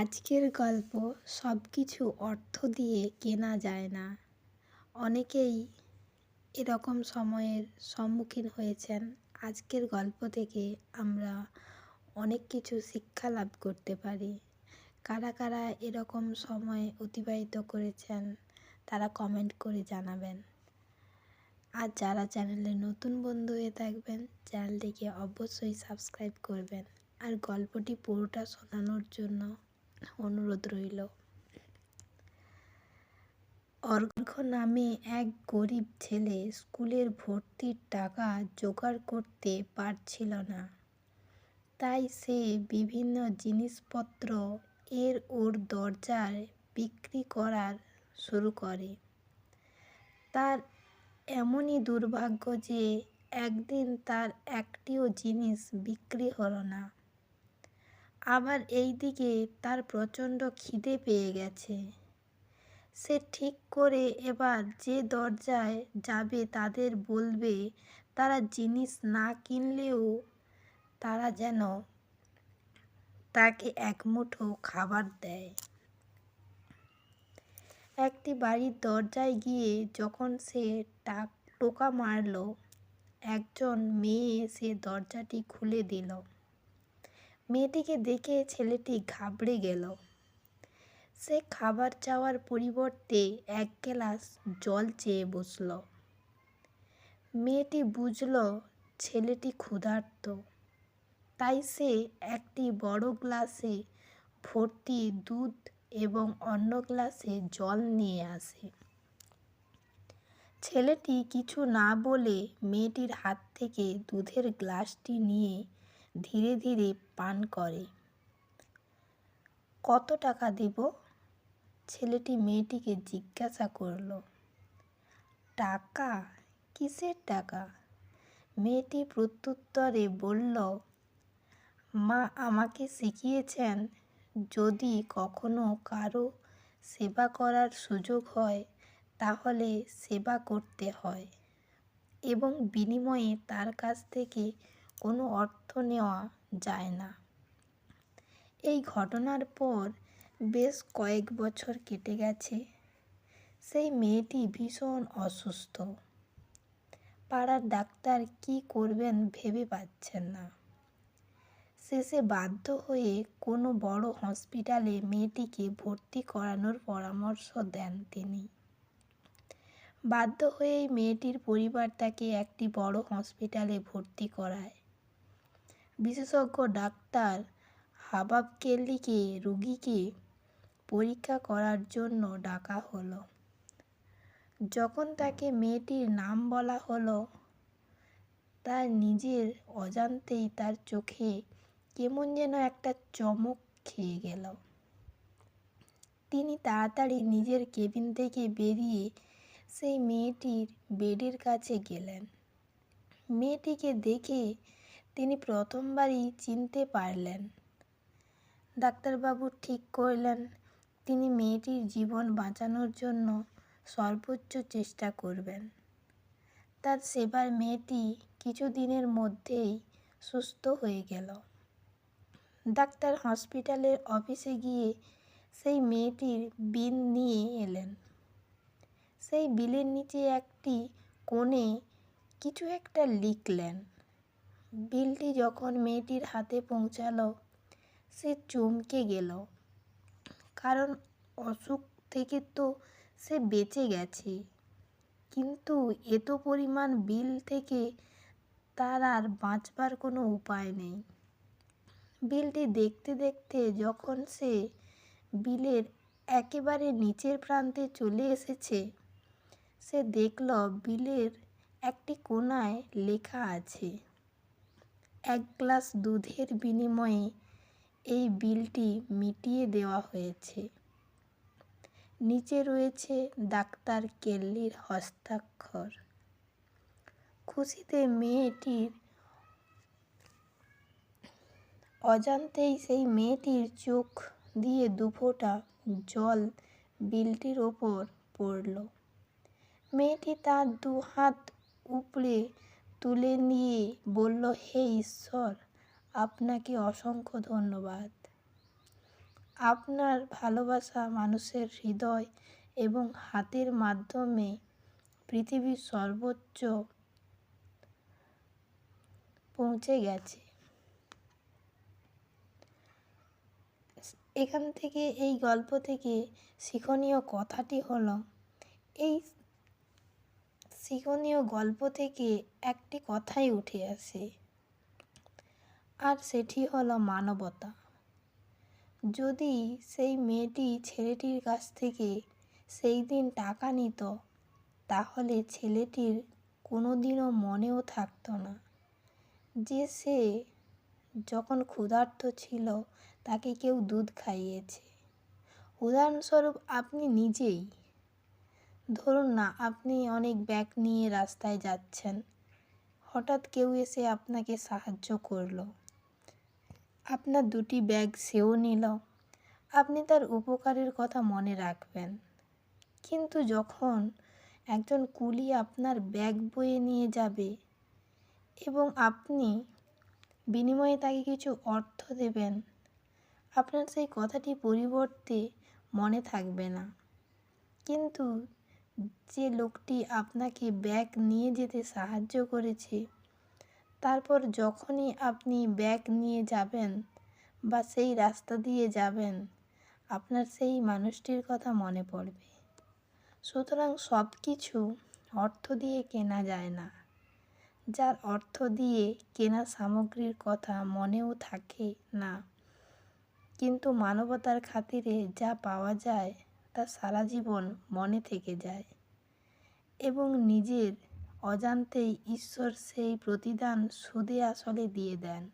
আজকের গল্প সব কিছু অর্থ দিয়ে কেনা যায় না। অনেকেই এরকম সময়ের সম্মুখীন হয়েছেন। আজকের গল্প থেকে আমরা অনেক কিছু শিক্ষা লাভ করতে পারি। কারা কারা এরকম সময় অতিবাহিত করেছেন, তারা কমেন্ট করে জানাবেন। আর যারা চ্যানেলে নতুন বন্ধু হয়ে থাকবেন, চ্যানেলটিকে অবশ্যই সাবস্ক্রাইব করবেন। আর গল্পটি পুরোটা শোনানোর জন্য অনুরোধ রইল। অর্ঘ্য নামে এক গরিব ছেলে স্কুলের ভর্তির টাকা জোগাড় করতে পারছিল না। তাই সে বিভিন্ন জিনিসপত্র এর ওর দরজায় বিক্রি করার শুরু করে। তার এমনই দুর্ভাগ্য যে একদিন তার একটিও জিনিস বিক্রি হলো না। আবার এই দিকে তার প্রচণ্ড খিদে পেয়ে গেছে। সে ঠিক করে এবার যে দরজায় যাবে তাদের বলবে, তারা জিনিস না কিনলেও তারা যেন তাকে এক মুঠো খাবার দেয়। একটি বাড়ির দরজায় গিয়ে যখন সে টাক টোকা মারল, একজন মেয়ে সে দরজাটি খুলে দিল। মেয়েটিকে দেখে ছেলেটি ঘাবড়ে গেল। সে খাবার চাওয়ার পরিবর্তে এক গ্লাস জল চেয়ে বসল। মেয়েটি বুঝল ছেলেটি ক্ষুধার্ত। তাই সে একটি বড় গ্লাসে ভর্তি দুধ এবং অন্য গ্লাসে জল নিয়ে আসে। ছেলেটি কিছু না বলে মেয়েটির হাত থেকে দুধের গ্লাসটি নিয়ে ধীরে ধীরে পান করে। কত টাকা দিব? ছেলেটি মেয়েটিকে জিজ্ঞাসা করল। টাকা? কিসের টাকা? মেয়েটি প্রত্যুত্তরে বলল, মা আমাকে শিখিয়েছেন, যদি কখনো কারও সেবা করার সুযোগ হয়, তাহলে সেবা করতে হয় এবং বিনিময়ে তার কাছ থেকে কোনো অর্থ নেওয়া যায় না। এই ঘটনার পর বেশ কয়েক বছর কেটে গেছে। সেই মেয়েটি ভীষণ অসুস্থ। পাড়ার ডাক্তার কি করবেন ভেবে পাচ্ছেন না। শেষে বাধ্য হয়ে কোনো বড় হসপিটালে মেয়েটিকে ভর্তি করানোর পরামর্শ দেন তিনি। বাধ্য হয়েই মেয়েটির পরিবার তাকে একটি বড় হসপিটালে ভর্তি করায়। বিশেষজ্ঞ ডাক্তার হাবাব কেল্লিকে রুগীকে পরীক্ষা করার জন্য ডাকা হলো। যখন তাকে মেয়েটির নাম বলা হলো, তার নিজের অজান্তেই তার চোখে কেমন যেন একটা চমক খেয়ে গেল। তিনি তাড়াতাড়ি নিজের কেবিন থেকে বেরিয়ে সেই মেয়েটির বেডের কাছে গেলেন। মেয়েটিকে দেখে তিনি প্রথমবারই চিনতে পারলেন। ডাক্তারবাবু ঠিক করলেন, তিনি মেয়েটির জীবন বাঁচানোর জন্য সর্বোচ্চ চেষ্টা করবেন। তার সেবার মেয়েটি কিছুদিনের মধ্যেই সুস্থ হয়ে গেল। ডাক্তার হসপিটালের অফিসে গিয়ে সেই মেয়েটির বিল নিয়ে এলেন। সেই বিলের নিচে একটি কোণে কিছু একটা লিখলেন। বিলটি যখন মেয়েটির হাতে পৌঁছালো, সে চমকে গেল। কারণ অসুখ থেকে তো সে বেঁচে গেছে। কিন্তু এত পরিমাণ বিল থেকে তার আর বাঁচবার কোনো উপায় নেই। বিলটি দেখতে দেখতে যখন সে বিলের একেবারে নিচের প্রান্তে চলে এসেছে, সে দেখল বিলের একটি কোনায় লেখা আছে। এক গ্লাস দুধের বিনিময়ে এই বিলটি মিটিয়ে দেওয়া হয়েছে। নিচে রয়েছে ডাক্তার কেল্লির হস্তাক্ষর। খুশিতে মেয়েটির অজান্তেই সেই মেয়েটির চোখ দিয়ে দুফোঁটা জল বিলটির ওপর পড়ল। মেয়েটি তার দু হাত উপড়ে তুলে নিয়ে বলল, হে ঈশ্বর, আপনাকে অসংখ্য ধন্যবাদ। আপনার ভালোবাসা মানুষের হৃদয় এবং হাতের মাধ্যমে পৃথিবীর সর্বোচ্চ পৌঁছে গেছে। এখান থেকে এই গল্প থেকে শিক্ষণীয় কথাটি হলো, এই শিক্ষণীয় গল্প থেকে একটি কথাই উঠে আসে। আর সেটি হলো মানবতা। যদি সেই মেয়েটি ছেলেটির কাছ থেকে সেই দিন টাকা নিত, তাহলে ছেলেটির কোনো দিনও মনেও থাকতো না। যে সে যখন ক্ষুধার্ত ছিল, তাকে কেউ দুধ খাইয়েছে। উদাহরণস্বরূপ আপনি নিজেই ধরুন না, আপনি অনেক ব্যাগ নিয়ে রাস্তায় যাচ্ছেন। হঠাৎ কেউ এসে আপনাকে সাহায্য করল। আপনার দুটি ব্যাগ সেও নিল। আপনি তার উপকারের কথা মনে রাখবেন। কিন্তু যখন একজন কুলি আপনার ব্যাগ বয়ে নিয়ে যাবে এবং আপনি বিনিময়ে তাকে কিছু অর্থ দেবেন, আপনার সেই কথাটি পরিবর্তে মনে থাকবে না। কিন্তু যে লোকটি আপনাকে ব্যাগ নিয়ে যেতে সাহায্য করেছে, তারপর যখনই আপনি ব্যাগ নিয়ে যাবেন বা সেই রাস্তা দিয়ে যাবেন, আপনার সেই মানুষটির কথা মনে পড়বে। সুতরাং সব কিছু অর্থ দিয়ে কেনা যায় না। যার অর্থ দিয়ে কেনা সামগ্রীর কথা মনেও থাকে না। কিন্তু মানবতার খাতিরে যা পাওয়া যায় তা সারা জীবন মনে থেকে যায়। এবং নিজের অজান্তেই ঈশ্বর সেই প্রতিদান সুদে আসলে দিয়ে দেন।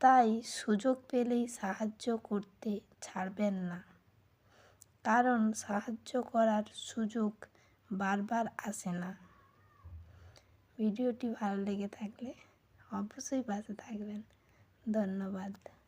তাই সুযোগ পেলেই সাহায্য করতে ছাড়বেন না। কারণ সাহায্য করার সুযোগ বারবার আসে না। ভিডিওটি ভালো লেগে থাকলে অবশ্যই পাশে থাকবেন। ধন্যবাদ।